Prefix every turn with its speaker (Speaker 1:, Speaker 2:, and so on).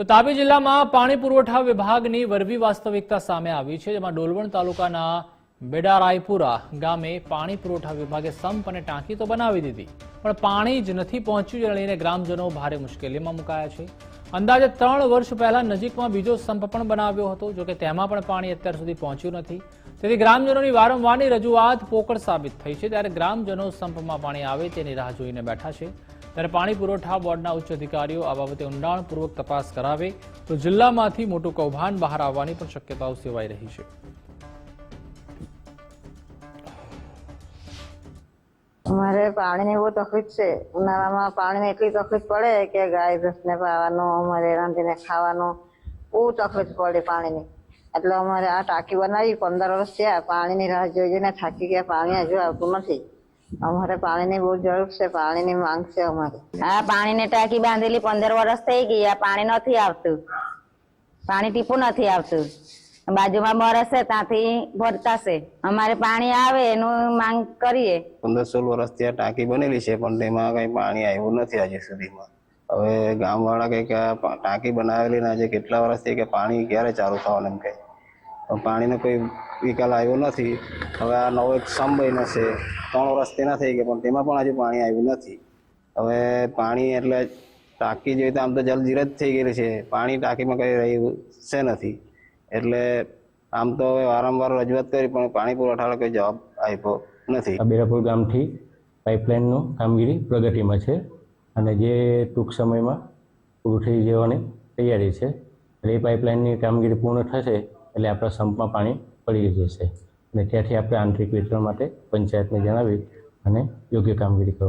Speaker 1: તો તાપી જિલ્લામાં પાણી પુરવઠા વિભાગની વરવી વાસ્તવિકતા સામે આવી છે જેમાં ડોલવણ તાલુકાના બેડારાયપુરા ગામે પાણી પુરવઠા વિભાગે સંપ અને ટાંકી તો બનાવી દીધી, પણ પાણી જ નથી પહોંચ્યું જેને લઈને ગ્રામજનો ભારે મુશ્કેલીમાં મુકાયા છે. અંદાજે ત્રણ વર્ષ પહેલા નજીકમાં બીજો સંપ પણ બનાવ્યો હતો જોકે તેમાં પણ પાણી અત્યાર સુધી પહોંચ્યું નથી. તેથી ગ્રામજનોની વારંવારની રજૂઆત પોકળ સાબિત થઈ છે. ત્યારે ગ્રામજનો સંપમાં પાણી આવે તેની રાહ જોઈને બેઠા છે. ત્યારે પાણી પુરવઠા બોર્ડના ઉચ્ચ અધિકારીઓ આ બાબતે ઊંડાણપૂર્વક તપાસ કરાવે તો જિલ્લામાંથી મોટું કૌભાંડ બહાર આવવાની પણ શક્યતાઓ સેવાઈ રહી છે.
Speaker 2: અમારે પાણીની બહુ તકલીફ છે. ઉનાળામાં પાણીની એટલી તકલીફ પડે કે ગાય ભેંસને પાવાનું, અમારે રાંધીને ખાવાનું બહુ તકલીફ પડે પાણીની. એટલે અમારે આ ટાંકી બનાવી પંદર વર્ષ થયા, પાણીની રાહ જોઈ જોઈને થાકી ગયા, પાણી હજુ આવતું નથી. અમારે પાણીની બહુ જરૂર છે, પાણીની માંગ છે અમારી.
Speaker 3: આ પાણીની ટાંકી બાંધેલી પંદર વર્ષ થઈ ગઈ, આ પાણી નથી આવતું. પાણી ટીપું નથી આવતું. બાજુમાં બરસ છે ત્યાંથી ભરતાશે અમારે પાણી આવે, એનું માંગ કરીએ.
Speaker 4: પંદર સોળ વર્ષથી આ ટાંકી બનેલી છે, પણ તેમાં કઈ પાણી આવ્યું નથી હજી સુધીમાં. હવે ગામવાળા કંઈક ટાંકી બનાવેલી ને આજે કેટલા વર્ષથી કે પાણી ક્યારે ચાલુ થવાનું એમ કહે પણ પાણીનો કોઈ વિકલ્પ આવ્યો નથી. હવે આ નવો એક સમ છે, ત્રણ વર્ષથી ના થઈ ગયા, પણ તેમાં પણ હજુ પાણી આવ્યું નથી. હવે પાણી એટલે ટાંકી જોઈએ તો આમ તો જલજીર જ થઈ ગયેલી છે, પાણી ટાંકીમાં કઈ રહ્યું છે નથી. એટલે આમ તો હવે વારંવાર રજૂઆત કરી, પણ પાણી પુરવઠાવાળા કોઈ જવાબ આપ્યો નથી.
Speaker 5: આ બેરાપુર ગામથી પાઇપલાઇનનું કામગીરી પ્રગતિમાં છે અને જે ટૂંક સમયમાં પૂરું થઈ જવાની તૈયારી છે, એટલે એ પાઇપલાઇનની કામગીરી પૂર્ણ થશે, એટલે આપણા સંપમાં પાણી પડી જશે. અને ત્યાંથી આપણે આંતરિક વિતરણ માટે પંચાયતને જણાવી અને યોગ્ય કામગીરી કરવા